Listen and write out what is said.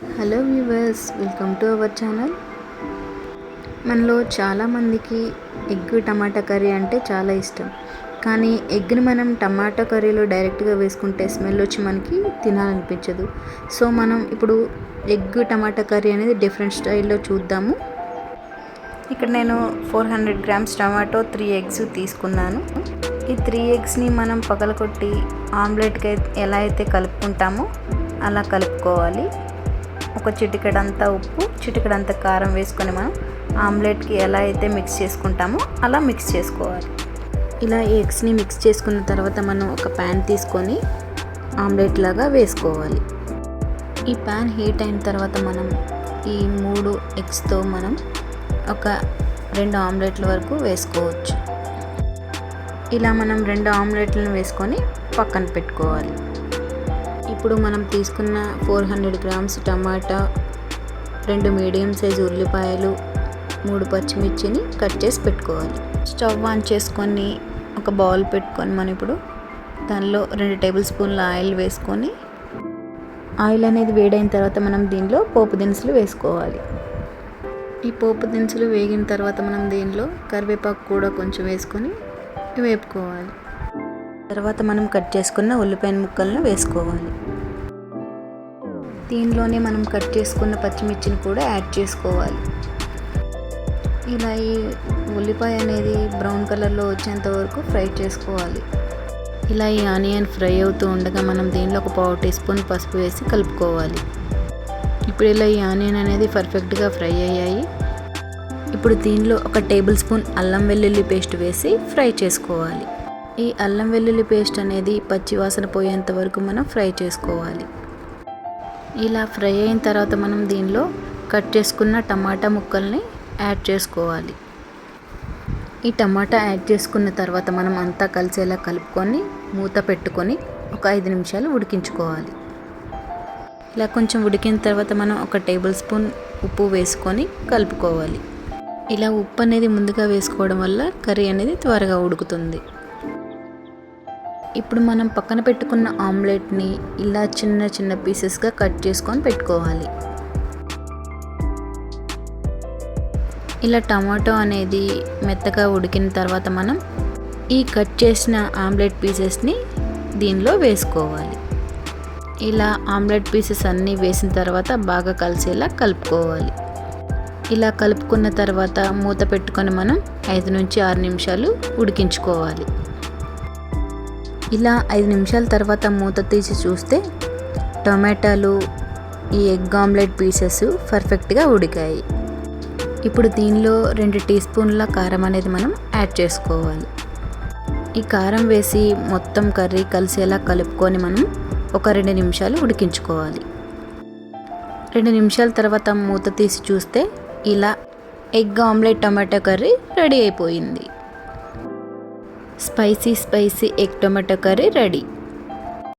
Hello viewers welcome to our channel. మనలో చాలామందికి egg tomato curry అంటే చాలా ఇష్టం. కానీ ఎగ్ని మనం టమాటా కర్రీలో డైరెక్ట్గా వేసుకుంటే స్మెల్ వచ్చి మనకి తినాలనిపించదు. సో మనం ఇప్పుడు ఎగ్ టమాటా కర్రీ అనేది డిఫరెంట్ స్టైల్లో చూద్దాము. ఇక్కడ నేను four hundred grams tomato three eggs తీసుకున్నాను. ఈ త్రీ ఎగ్స్ని మనం పగలకొట్టి ఆమ్లెట్కి ఎలా అయితే కలుపుకుంటామో అలా కలుపుకోవాలి. ఒక చిటికెడంత ఉప్పు చిటికెడంత కారం వేసుకొని మనం ఆమ్లెట్కి ఎలా అయితే మిక్స్ చేసుకుంటామో అలా మిక్స్ చేసుకోవాలి. ఇలా ఎగ్స్ని మిక్స్ చేసుకున్న తర్వాత మనం ఒక ప్యాన్ తీసుకొని ఆమ్లెట్ లాగా వేసుకోవాలి. ఈ ప్యాన్ హీట్ అయిన తర్వాత మనం ఈ మూడు ఎగ్స్తో మనం ఒక రెండు ఆమ్లెట్ల వరకు వేసుకోవచ్చు. ఇలా మనం రెండు ఆమ్లెట్లను వేసుకొని పక్కన పెట్టుకోవాలి. ఇప్పుడు మనం తీసుకున్న ఫోర్ హండ్రెడ్ గ్రామ్స్ టమాటా రెండు మీడియం సైజు ఉల్లిపాయలు మూడు పచ్చిమిర్చిని కట్ చేసి పెట్టుకోవాలి. స్టవ్ ఆన్ చేసుకొని ఒక బౌల్ పెట్టుకొని మనం ఇప్పుడు దానిలో రెండు టేబుల్ స్పూన్ల ఆయిల్ వేసుకొని ఆయిల్ అనేది వేడైన తర్వాత మనం దీనిలో పోపు దినుసులు వేసుకోవాలి. ఈ పోపు దినుసులు వేగిన తర్వాత మనం దీనిలో కరివేపాకు కూడా కొంచెం వేసుకొని వేపుకోవాలి. తర్వాత మనం కట్ చేసుకున్న ఉల్లిపాయ ముక్కలను వేసుకోవాలి. దీనిలోనే మనం కట్ చేసుకున్న పచ్చిమిర్చిని కూడా యాడ్ చేసుకోవాలి. ఇలా ఈ ఉల్లిపాయ అనేది బ్రౌన్ కలర్లో వచ్చేంత వరకు ఫ్రై చేసుకోవాలి. ఇలా ఈ ఆనియన్ ఫ్రై అవుతూ ఉండగా మనం దీనిలో ఒక పావు టీ స్పూన్ పసుపు వేసి కలుపుకోవాలి. ఇప్పుడు ఇలా ఈ ఆనియన్ అనేది పర్ఫెక్ట్గా ఫ్రై అయ్యాయి. ఇప్పుడు దీనిలో ఒక టేబుల్ స్పూన్ అల్లం వెల్లుల్లి పేస్ట్ వేసి ఫ్రై చేసుకోవాలి. ఈ అల్లం వెల్లుల్లి పేస్ట్ అనేది పచ్చి వాసన పోయేంత వరకు మనం ఫ్రై చేసుకోవాలి. ఇలా ఫ్రై అయిన తర్వాత మనం దీనిలో కట్ చేసుకున్న టమాటా ముక్కల్ని యాడ్ చేసుకోవాలి. ఈ టమాటా యాడ్ చేసుకున్న తర్వాత మనం అంతా కలిసేలా కలుపుకొని మూత పెట్టుకొని ఒక ఐదు నిమిషాలు ఉడికించుకోవాలి. ఇలా కొంచెం ఉడికిన తర్వాత మనం ఒక టేబుల్ స్పూన్ ఉప్పు వేసుకొని కలుపుకోవాలి. ఇలా ఉప్పు అనేది ముందుగా వేసుకోవడం వల్ల కర్రీ అనేది త్వరగా ఉడుకుతుంది. ఇప్పుడు మనం పక్కన పెట్టుకున్న ఆమ్లెట్ని ఇలా చిన్న చిన్న పీసెస్గా కట్ చేసుకొని పెట్టుకోవాలి. ఇలా టమాటో అనేది మెత్తగా ఉడికిన తర్వాత మనం ఈ కట్ చేసిన ఆమ్లెట్ పీసెస్ని దీనిలో వేసుకోవాలి. ఇలా ఆమ్లెట్ పీసెస్ అన్నీ వేసిన తర్వాత బాగా కలిసేలా కలుపుకోవాలి. ఇలా కలుపుకున్న తర్వాత మూత పెట్టుకొని మనం ఐదు నుంచి ఆరు నిమిషాలు ఉడికించుకోవాలి. ఇలా ఐదు నిమిషాల తర్వాత మూత తీసి చూస్తే టొమాటోలు ఈ ఎగ్ ఆమ్లెట్ పీసెస్ పర్ఫెక్ట్గా ఉడికాయి. ఇప్పుడు దీనిలో రెండు టీ స్పూన్ల కారం అనేది మనం యాడ్ చేసుకోవాలి. ఈ కారం వేసి మొత్తం కర్రీ కలిసేలా కలుపుకొని మనం ఒక రెండు నిమిషాలు ఉడికించుకోవాలి. రెండు నిమిషాల తర్వాత మూత తీసి చూస్తే ఇలా egg omelette tomato curry ready అయిపోయింది. Spicy spicy egg tomato curry ready